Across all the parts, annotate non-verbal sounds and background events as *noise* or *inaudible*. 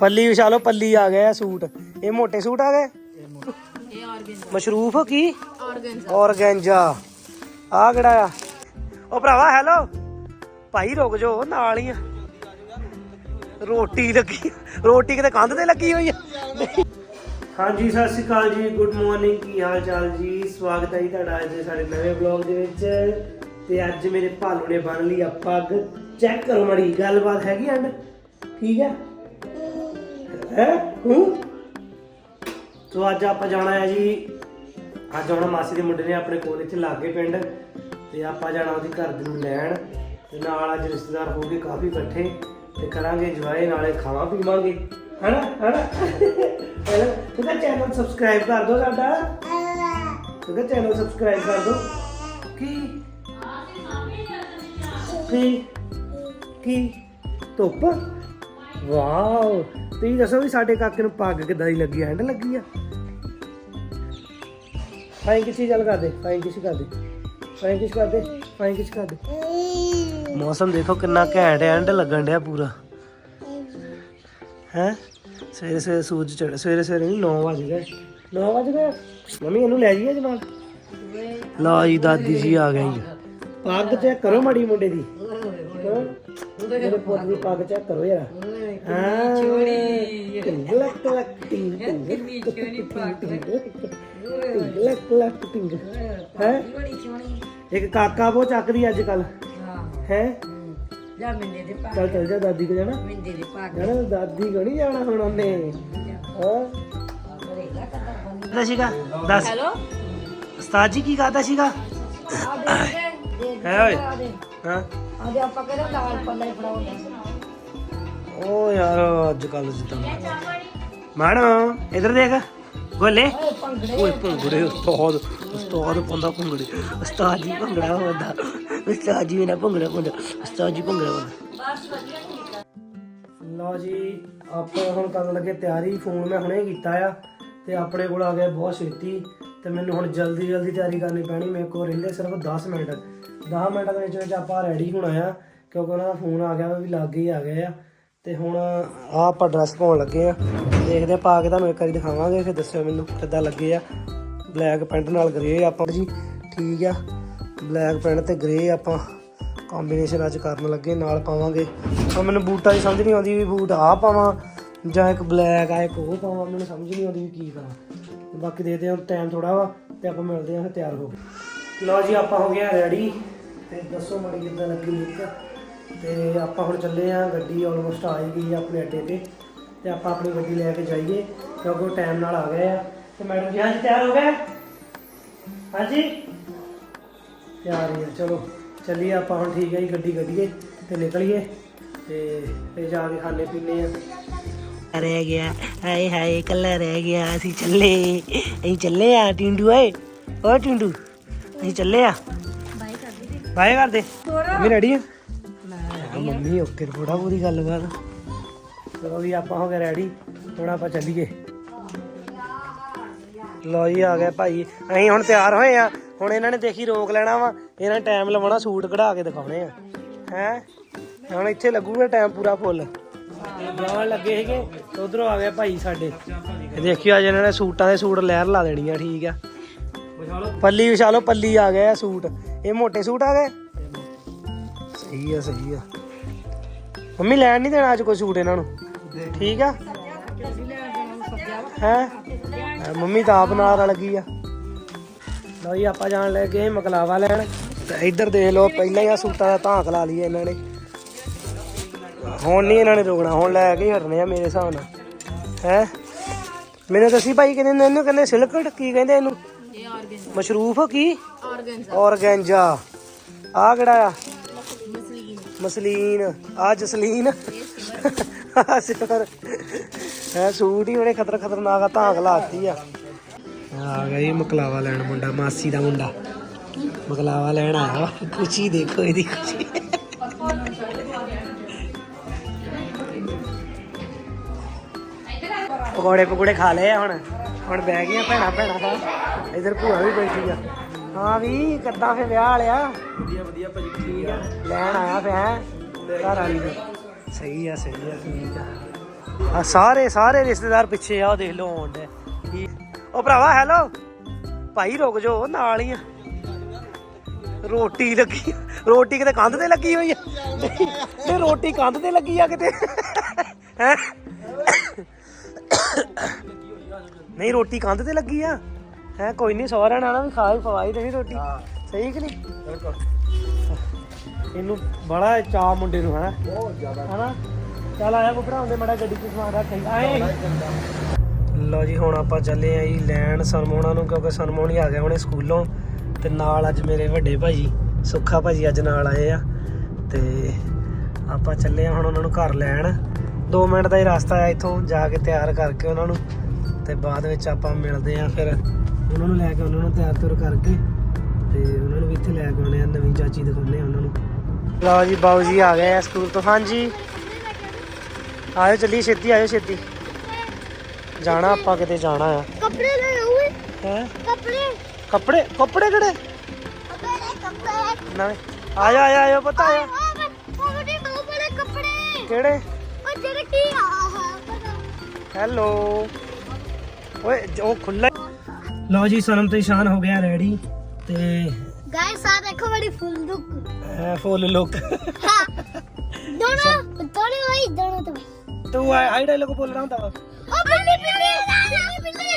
ਪੱਲੀ ਵਿਛਾ ਪੱਲੀ ਆ ਗਿਆ ਸੂਟ। ਇਹ ਮੋਟੇ ਸੂਟ ਆ ਗਏ? ਇਹ ਆਰਗਨ ਮਸ਼ਰੂਫ ਕੀ? ਆਰਗਨ ਔਰਗੈਂਜਾ। ਆ ਕਿਹੜਾ ਆ? ਉਹ ਭਰਾਵਾ ਹੈਲੋ ਭਾਈ, ਰੁਕ ਜਾਓ ਨਾਲ ਹੀ ਆ। ਰੋਟੀ ਲੱਗੀ, ਰੋਟੀ ਕਿਤੇ ਕੰਧ ਤੇ ਲੱਗੀ ਹੋਈ ਆ? ਹਾਂਜੀ, ਸਤਿ ਸ਼੍ਰੀ ਅਕਾਲ ਜੀ ਗੁੱਡ ਮਾਰਨਿੰਗ ਕੀ ਹਾਲ ਚਾਲ ਜੀ? ਸਵਾਗਤ ਹੈ ਜੀ ਤੁਹਾਡਾ ਅੱਜ ਦੇ ਸਾਡੇ ਨਵੇਂ ਬਲੌਗ ਦੇ ਵਿੱਚ। ਤੇ ਅੱਜ ਮੇਰੇ ਭਾਲੂ ਨੇ ਬਣ ਲਈ ਆ ਪੱਗ ਚੈੱਕ ਕਰੋ ਮੜੀ, ਗੱਲਬਾਤ ਹੈਗੀ ਐਂਡ ਠੀਕ ਹੈ ਹੈ? ਹੂੰ? ਸੋ ਅੱਜ ਆਪਾਂ ਜਾਣਾ ਹੈ ਜੀ, ਅੱਜ ਆਉਣਾ ਮਾਸੀ ਦੇ ਮੁੰਡੇ ਨੇ ਆਪਣੇ ਕੋਲ ਇੱਥੇ ਲਾਗੇ ਪਿੰਡ, ਤੇ ਆਪਾਂ ਜਾਣਾ ਉਹਦੀ ਘਰ ਦੇ ਨੂੰ ਲੈਣ, ਤੇ ਨਾਲ ਅੱਜ ਰਿਸ਼ਤੇਦਾਰ ਹੋ ਗਏ ਕਾਫੀ ਇਕੱਠੇ, ਤੇ ਕਰਾਂਗੇ ਇੰਜੋਏ ਨਾਲੇ ਖਾਵਾਂ ਪੀਵਾਂਗੇ। ਹਨਾ? ਹਨਾ? ਪਹਿਲਾਂ ਤੁਸੀਂ ਚੈਨਲ ਸਬਸਕ੍ਰਾਈਬ ਕਰ ਦਿਓ ਸਾਡਾ। ਤੁਸੀਂ ਚੈਨਲ ਸਬਸਕ੍ਰਾਈਬ ਕਰ ਦਿਓ ਕੀ? ਕੀ? ਕੀ? ਧੁੱਪ? ਵਾਓ ਤੁਸੀਂ ਦੱਸੋ ਵੀ ਸਾਡੇ ਕਾਕੇ ਨੂੰ ਪੱਗ ਕਿੱਦਾਂ ਦੀ ਲੱਗੀ ਐਂਡ ਲੱਗੀ ਆ? ਫਾਈਨ ਕਿਸੇ ਚੱਲ ਕਰ ਦੇ ਫਾਈਨ ਕਿਸੇ ਕਰ ਦੇ ਫਾਈਨ ਕਿਸ ਕਰ ਦੇ ਫਾਈਨ ਕਿਸ ਕਰ ਦੇ ਮੌਸਮ ਦੇਖੋ ਕਿੰਨਾ ਘੈਂਟ ਐਂਡ ਲੱਗਣ ਡਿਆ ਪੂਰਾ। ਹੈ? ਸਵੇਰੇ ਸਵੇਰੇ ਸੂਰਜ ਚੜ ਸਵੇਰੇ ਸਵੇਰੇ ਨਹੀਂ 9 ਵਜੇ ਗਏ। 9 ਵਜੇ ਗਏ? ਮੰਮੀ ਇਹਨੂੰ ਲੈ ਜਾਈਏ ਜਨਾਬ। ਲਓ ਜੀ ਦਾਦੀ ਜੀ ਆ ਗਈ ਪੱਗ ਚੈੱਕ ਕਰੋ ਮੜੀ ਮੁੰਡੇ ਦੀ? ਮੇਰੇ ਪੁੱਤ ਦੀ ਪੱਗ ਚੈੱਕ ਕਰੋ ਯਾਰ। ਹਾਂ ਟਿੰਗ ਲੱਕ ਲੱਕ ਟਿੰਗ ਟਿੰਗ ਕਿੰਨੀ ਚੋਣੀ ਪੱਗ ਟਿੰਗ ਲੱਕ ਲੱਕ ਟਿੰਗ ਹੈ ਬੜੀ ਚੋਣੀ ਇੱਕ ਕਾਕਾ ਬੋ ਚੱਕਦੀ ਅੱਜ ਕੱਲ ਹਾਂ? ਹੈ ਜਾ ਮਿੰਦੇ ਦੇ ਪੱਗ ਚੱਲ ਚੱਲ ਜਾ ਦਾਦੀ ਕੋ ਜਾਣਾ। ਮਿੰਦੇ ਦੇ ਪੱਗ ਜਾਣਾ ਦਾਦੀ ਕੋ ਨਹੀਂ ਜਾਣਾ ਹੁਣ ਉਹਨੇ। ਹਾਂ। ਸੀਗਾ। ਦੱਸ। ਹੈਲੋ? ਉਸਤਾਦ ਜੀ ਕੀ ਕਹਤਾ ਸੀਗਾ? ਹੈ ਓਏ। ਹਾਂ। ਆ ਦੇ ਆਪਾਂ ਕਹਿੰਦੇ ਦਾਲ ਪੱਲਾ ਹੀ ਫੜਾਉਂਦੇ ਓ ਯਾਰ, ਅੱਜ ਕੱਲ ਜਿੱਦਾਂ ਮੈਡਮ, ਇਧਰ ਦੇਖ, ਗੋਲੇ। ਓਏ ਭੰਗੜੇ, ਉਸਤਾਦ ਉਸਤਾਦ ਪੰਦਾ ਭੰਗੜੇ। ਉਸਤਾਦ ਜੀ ਭੰਗੜਾ ਹੁੰਦਾ ਉਸਤਾਦ ਜੀ ਨਾ ਭੰਗੜਾ ਹੁੰਦਾ ਉਸਤਾਦ ਜੀ ਭੰਗੜਾ ਹੁੰਦਾ ਲਓ ਜੀ, ਆਪਾਂ ਹੁਣ ਕਰਨ ਲੱਗੇ ਤਿਆਰੀ। ਫੋਨ ਮੈਂ ਹੁਣੇ ਕੀਤਾ ਆ ਤੇ ਆਪਣੇ ਕੋਲ ਆ ਗਿਆ ਬਹੁਤ ਛੇਤੀ। ਤੇ ਮੈਨੂੰ ਹੁਣ ਜਲਦੀ ਜਲਦੀ ਤਿਆਰੀ ਕਰਨੀ ਪੈਣੀ। ਮੇਰੇ ਕੋਲ ਰਹਿੰਦੇ ਸਿਰਫ 10 ਮਿੰਟ। 10 ਮਿੰਟਾਂ ਦੇ ਵਿੱਚ ਵਿੱਚ ਆਪਾਂ ਰੈਡੀ ਹੋਣਾ ਆ। ਕਿਉਂਕਿ ਉਹਨਾਂ ਦਾ ਫੋਨ ਆ ਗਿਆ ਵੀ ਲਾਗੇ ਹੀ ਆ ਗਏ ਆ। ਤੇ ਹੁਣ ਆ ਆਪਾਂ ਡਰੈਸ ਪਾਉਣ ਲੱਗੇ ਆ। ਦੇਖਦੇ ਆ, ਪਾ ਕੇ ਤੁਹਾਨੂੰ ਇੱਕ ਵਾਰੀ ਦਿਖਾਵਾਂਗੇ, ਫਿਰ ਦੱਸਿਓ ਮੈਨੂੰ ਕਿੱਦਾਂ ਲੱਗੇ ਆ। ਬਲੈਕ ਪੈਂਟ ਨਾਲ ਗ੍ਰੇ ਆਪਾਂ ਜੀ, ਠੀਕ ਆ। ਬਲੈਕ ਪੈਂਟ ਤੇ ਗ੍ਰੇ ਆਪਾਂ ਕੰਬੀਨੇਸ਼ਨ ਅੱਜ ਕਰਨ ਲੱਗੇ, ਨਾਲ ਪਾਵਾਂਗੇ। ਪਰ ਮੈਨੂੰ ਬੂਟਾਂ ਦੀ ਸਮਝ ਨਹੀਂ ਆਉਂਦੀ ਵੀ ਬੂਟ ਆ ਪਾਵਾਂ ਜਾਂ ਇੱਕ ਬਲੈਕ ਆ, ਇੱਕ ਉਹ ਪਾਵਾਂ, ਮੈਨੂੰ ਸਮਝ ਨਹੀਂ ਆਉਂਦੀ ਵੀ ਕੀ ਕਰਾਂ। ਬਾਕੀ ਦੇਖਦੇ ਹਾਂ ਟਾਈਮ ਥੋੜਾ ਵਾ, ਤੇ ਆਪਾਂ ਮਿਲਦੇ ਹਾਂ ਫਿਰ ਤਿਆਰ ਹੋ ਕੇ। ਲਓ ਜੀ, ਆਪਾਂ ਹੋ ਗਏ ਰੈਡੀ ਤੇ ਦੱਸੋ ਮੜੀ ਕਿੱਦਾਂ ਲੱਗੀ ਲੁੱਕ ਤੇ ਆਪਾਂ ਹੁਣ ਚੱਲੇ ਆ ਗੱਡੀ ਆਲਮੋਸਟ ਆ ਹੀ ਗਈ ਆ ਆਪਣੇ ਅੱਡੇ ਤੇ ਤੇ ਆਪਾਂ ਆਪਣੀ ਗੱਡੀ ਲੈ ਕੇ ਜਾਈਏ ਕਿਉਂਕਿ ਉਹ ਟਾਈਮ ਨਾਲ ਆ ਗਏ ਆ। ਤੇ ਮੈਡਮ ਜੀ ਹਾਂਜੀ ਤਿਆਰ ਹੋ ਗਏ? ਹਾਂਜੀ? ਤਿਆਰ ਹੀ ਆ ਚਲੋ ਚੱਲੀਏ ਆਪਾਂ ਹੁਣ ਠੀਕ ਹੈ ਜੀ ਗੱਡੀ ਕੱਢੀਏ ਤੇ ਨਿਕਲੀਏ ਤੇ ਤੇ ਜਾ ਕੇ ਖਾਣੇ ਪੀਣੇ ਆ। ਰਹਿ ਗਿਆ ਹਾਏ ਹਾਏ ਕੱਲਾ ਰਹਿ ਗਿਆ ਅਸੀਂ ਚੱਲੇ। ਅਸੀਂ ਚੱਲੇ ਆ ਟਿੰਡੂ ਓਏ ਓ ਟਿੰਡੂ ਅਸੀਂ ਚੱਲੇ ਆ। ਬਾਈ ਕਰਦੀ ਬਾਏ ਕਰਦੇ ਮੰਮੀ ਰੈਡੀ ਆ? ਮੈਂ ਮੰਮੀ, ਓਕੇ ਥੋੜਾ ਪੂਰੀ ਗੱਲਬਾਤ। ਚਲੋ ਵੀ ਆਪਾਂ ਹੋ ਗਏ ਰੈਡੀ ਹੁਣ ਆਪਾਂ ਚੱਲੀਏ। ਲੋ ਜੀ, ਆ ਗਏ ਭਾਈ। ਅਸੀਂ ਹੁਣ ਤਿਆਰ ਹੋਏ ਆ। ਹੁਣ ਇਹਨਾਂ ਨੇ ਦੇਖੀ ਰੋਕ ਲੈਣਾ ਵਾ। ਇਹਨਾਂ ਟਾਈਮ ਲਵਾਉਣਾ, ਸੂਟ ਕਢਾ ਕੇ ਦਿਖਾਉਣੇ ਆ। ਹੈ? ਹੁਣ ਇੱਥੇ ਲੱਗੂਗਾ ਟਾਈਮ ਪੂਰਾ ਫੁੱਲ ਜਾਣ ਲੱਗੇ ਸੀਗੇ ਉਧਰੋਂ ਆ ਗਏ ਭਾਈ ਸਾਡੇ। ਇਹ ਦੇਖਿਓ, ਅੱਜ ਇਹਨਾਂ ਨੇ ਸੂਟਾਂ ਦੇ ਸੂਟ ਲਹਿਰ ਲਾ ਦੇਣੀ ਆ, ਠੀਕ ਆ। ਪੱਲੀ ਵਿਛਾ ਲਓ, ਪੱਲੀ ਆ ਗਏ ਆ ਸੂਟ। ਇਹ ਮੋਟੇ ਸੂਟ ਆ ਗਏ? ਸਹੀ ਆ ਸਹੀ ਆ। ਮੰਮੀ ਲੈਣ ਨਹੀਂ ਦੇਣਾ ਅੱਜ ਕੋਈ ਸੂਟ ਇਹਨਾਂ ਨੂੰ? ਠੀਕ ਆ? ਹੈ? ਮੰਮੀ ਤਾਂ ਆਪ ਨਾਲ ਲੱਗੀ ਆ। ਲਓ ਜੀ ਆਪਾਂ ਜਾਣ ਲੈ ਗਏ ਮਕਲਾਵਾ ਲੈਣ। ਤੇ ਇੱਧਰ ਦੇਖ ਲਓ ਪਹਿਲਾਂ ਹੀ ਆ ਸੂਟਾਂ ਦਾ ਧਾਕ ਲਾ ਲਈ ਇਹਨਾਂ ਨੇ। ਹੁਣ ਨਹੀਂ ਇਹਨਾਂ ਨੇ ਰੁਕਣਾ ਹੁਣ ਲੈ ਕੇ ਹੀ ਹਟਣੇ ਆ ਮੇਰੇ ਹਿਸਾਬ ਨਾਲ। ਹੈ? ਮੈਨੂੰ ਦੱਸੀ ਭਾਈ ਕਹਿੰਦੇ ਨੇ ਇਹਨੂੰ? ਕਹਿੰਦੇ ਸਿਲਕ ਕੀ ਕਹਿੰਦੇ ਇਹਨੂੰ? ਇਹ ਆਰਗਨ ਮਸ਼ਰੂਫ ਕੀ? ਆਰਗਨ ਔਰਗੈਂਜਾ। ਆ ਕਿਹੜਾ ਆ? ਮਸਲੀਨ, ਆ ਜਸਲੀਨ। ਆ ਸਿਫਰ। ਹੈ ਸੂਟ ਹੀ ਉਹਨੇ ਖਤਰ ਖਤਰਨਾਕ ਆ ਧਾਕ ਲਾਤੀ ਆ। ਆ ਗਈ ਮਕਲਾਵਾ ਲੈਣ ਮੁੰਡਾ, ਮਾਸੀ ਦਾ ਮੁੰਡਾ। ਮਕਲਾਵਾ ਲੈਣ ਆਇਆ ਖੁਸ਼ੀ ਦੇਖੋ ਇਹਦੀ ਖੁਸ਼ੀ। ਪਕੌੜੇ ਪਕੌੜੇ ਖਾ ਲਏ ਆ ਹੁਣ। ਹੁਣ ਬਹਿ ਗਈਆਂ ਭੈਣਾ ਭੈਣਾ ਦਾ ਇਧਰ ਭੂਆ ਵੀ ਬੈਠੀ ਆ। ਹਾਂ ਵੀ ਕਿੱਦਾਂ ਫੇ ਵਿਆਹ ਵਾਲਿਆ? ਵਧੀਆ ਵਧੀਆ ਭਾਜੀ ਠੀਕ ਆ। ਲੈਣ ਆਇਆ ਫੇ ਹੈ ਘਰ ਵਾਲੀ ਨੂੰ ਸਹੀ ਆ ਸਹੀ ਆ ਠੀਕ ਆ। ਆ ਸਾਰੇ ਸਾਰੇ ਰਿਸ਼ਤੇਦਾਰ ਪਿੱਛੇ ਆ ਉਹ ਦੇਖ ਲਓ ਆਉਣ ਦੇ। ਉਹ ਭਰਾਵਾ ਹੈਲੋ ਭਾਈ ਰੁਕ ਜਾਓ ਨਾਲ ਹੀ ਆ। ਰੋਟੀ ਲੱਗੀ ਰੋਟੀ ਕਿਤੇ ਕੰਧ ਤੇ ਲੱਗੀ ਹੋਈ ਆ? ਇਹ ਰੋਟੀ ਕੰਧ ਤੇ ਲੱਗੀ ਆ ਕਿਤੇ? ਹੈ? ਨਹੀਂ ਰੋਟੀ ਕੰਧ ਤੇ ਲੱਗੀ ਆ। ਹੈ ਕੋਈ ਨਹੀਂ ਸਹੁਰਿਆਂ ਨਾਲ ਵੀ ਖਾ ਹੀ ਪਵਾਈ ਦੇਣੀ ਰੋਟੀ। ਸਹੀ ਕਿ ਨਹੀਂ ਇਹਨੂੰ ਬੜਾ ਚਾਹ ਮੁੰਡੇ ਨੂੰ ਹੈ ਬਹੁਤ ਜ਼ਿਆਦਾ। ਹਨਾ? ਚੱਲ ਆਇਆ ਕੋ ਭਰਾਉਂਦੇ ਮੜਾ ਗੱਡੀ 'ਚ ਸਮਾਨ ਰੱਖ ਆਏ। ਲਓ ਜੀ ਹੁਣ ਆਪਾਂ ਚੱਲੇ ਆਂ ਜੀ ਲੈਣ ਸਨਮੋਣਾ ਨੂੰ ਕਿਉਂਕਿ ਸਨਮੋਣੀ ਆ ਗਿਆ ਹੁਣੇ ਸਕੂਲੋਂ ਤੇ ਨਾਲ ਅੱਜ ਮੇਰੇ ਵੱਡੇ ਭਾਜੀ ਸੁੱਖਾ ਭਾਜੀ ਅੱਜ ਨਾਲ ਆਏ ਆ। ਤੇ ਆਪਾਂ ਚੱਲੇ ਆ ਹੁਣ ਉਹਨਾਂ ਨੂੰ ਘਰ ਲੈਣ। 2 ਮਿੰਟ ਦਾ ਹੀ ਰਸਤਾ ਆ ਇੱਥੋਂ ਜਾ ਕੇ ਤਿਆਰ ਕਰਕੇ ਉਹਨਾਂ ਨੂੰ ਤੇ ਬਾਅਦ ਵਿੱਚ ਆਪਾਂ ਮਿਲਦੇ ਆ ਫਿਰ। ਉਹਨਾਂ ਨੂੰ ਲੈ ਕੇ ਉਹਨਾਂ ਨੂੰ ਤਿਆਰ ਤੁਰ ਕਰਕੇ ਤੇ ਉਹਨਾਂ ਨੂੰ ਵੀ ਇੱਥੇ ਲੈ ਕੇ ਆਉਣੇ ਆ ਨਵੀਂ ਚਾਚੀ ਦਿਖਾਉਣੇ ਆ ਉਹਨਾਂ ਨੂੰ ਲਓ ਜੀ ਬਾਊ ਜੀ ਆ ਗਏ ਆ ਸਕੂਲ ਤੋਂ ਹਾਂਜੀ ਆਇਓ ਚੱਲੀ ਛੇਤੀ ਆਇਓ ਛੇਤੀ ਜਾਣਾ ਆਪਾਂ ਕਿਤੇ ਜਾਣਾ ਆ ਕੱਪੜੇ ਲੈ ਆਉਏ ਹੈ ਕੱਪੜੇ ਕੱਪੜੇ ਕੱਪੜੇ ਕਿਹੜੇ ਕੱਪੜੇ ਕੱਪੜੇ ਨਵੇਂ ਆਇਆ ਆਇਆ ਆਇਓ ਪਤਾ ਆਇਆ ਉਹ ਬੜੇ ਬਹੁਤ ਬੜੇ ਕੱਪੜੇ ਕਿਹੜੇ ਉਹ ਜਿਹੜੇ ਕੀ ਆ ਹੈਲੋ ਓਏ ਜੋ ਖੁੱਲਾ ਲਓ ਜੀ ਸਨਮ ਤੇ ਇਸ਼ਾਨ ਹੋ ਗਿਆ ਰੈਡੀ ਤੇ ਗਾਇਸ ਆ ਦੇਖੋ ਬੜੀ ਫੁੱਲ ਲੁੱਕ ਇਹ ਫੁੱਲ ਲੁੱਕ ਹਾਂ ਦੋਨੋਂ ਦੋਨੋਂ ਭਾਈ ਦੋਨੋਂ ਤੋਂ ਭਾਈ ਤੂੰ ਆਈ ਡਾਇਲੋਗ ਬੋਲਣਾ ਹੁੰਦਾ ਵਾ ਉਹ ਬਿੱਲੀ ਬਿੱਲੀ ਬਿੱਲੀ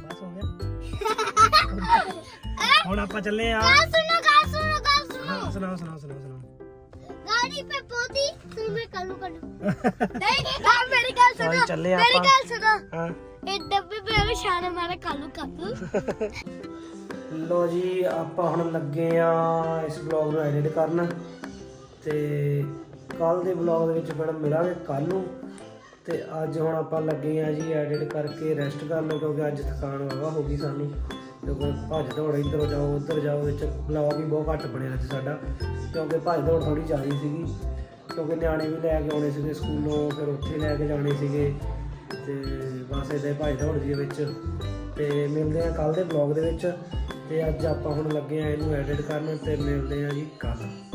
ਬਸ ਹੋ ਗਿਆ ਹੁਣ ਆਪਾਂ ਚੱਲੇ ਆ ਗੱਲ ਸੁਣੋ ਗੱਲ ਸੁਣੋ ਗੱਲ ਸੁਣੋ ਹਾਂ, ਸੁਣਾਓ ਸੁਣਾਓ ਸੁਣਾਓ ਸੁਣਾਓ गाड़ी पे पौधी ਕੱਲ ਨੂੰ ਕੱਲ ਨੂੰ। *laughs* ਨਹੀਂ ਨਹੀਂ ਆ ਮੇਰੀ ਗੱਲ ਭਾਈ ਸੁਣੋ ਚੱਲੇ ਮੇਰੀ ਆਪਾਂ। ਗੱਲ ਸੁਣੋ। ਹਾਂ। ਇਹ ਡੱਬੇ ਮੇਰੇ ਸ਼ਾਨ ਮਾਰੇ ਕੱਲ *laughs* ਅੱਜ ਹੁਣ ਆਪਾਂ ਲੱਗੇ ਆ ਜੀ ਐਡਿਟ ਕਰਕੇ ਰੈਸਟ ਕਰ ਲਓ ਕਿਉਂਕਿ ਅੱਜ ਥਕਾਨ ਵਾਵਾ ਹੋ ਗਈ ਸਾਨੂੰ। ਭੱਜ ਦੌੜ ਇੱਧਰੋਂ ਜਾਓ ਉੱਧਰ ਜਾਓ ਵਿੱਚ ਵਲੌਗ ਵੀ ਬਹੁਤ ਘੱਟ ਬਣਿਆ ਅੱਜ ਸਾਡਾ ਕਿਉਂਕਿ ਭੱਜ ਦੌੜ ਥੋੜੀ ਜ਼ਿਆਦਾ ਸੀਗੀ। ਕਿਉਂਕਿ ਨਿਆਣੇ ਵੀ ਲੈ ਕੇ ਆਉਣੇ ਸੀਗੇ ਸਕੂਲੋਂ, ਫਿਰ ਉੱਥੇ ਲੈ ਕੇ ਜਾਣੇ ਸੀਗੇ। ਤੇ ਬਸ ਇਹਦੇ ਭਾਈ ਦੌੜ ਦੀ ਵਿੱਚ। ਤੇ ਮਿਲਦੇ ਆ ਕੱਲ ਦੇ ਬਲੌਗ ਦੇ ਵਿੱਚ। ਤੇ ਅੱਜ ਆਪਾਂ ਹੁਣ ਲੱਗੇ ਆ ਇਹਨੂੰ ਐਡਿਟ ਕਰਨ ਤੇ ਮਿਲਦੇ ਆ ਜੀ ਕੱਲ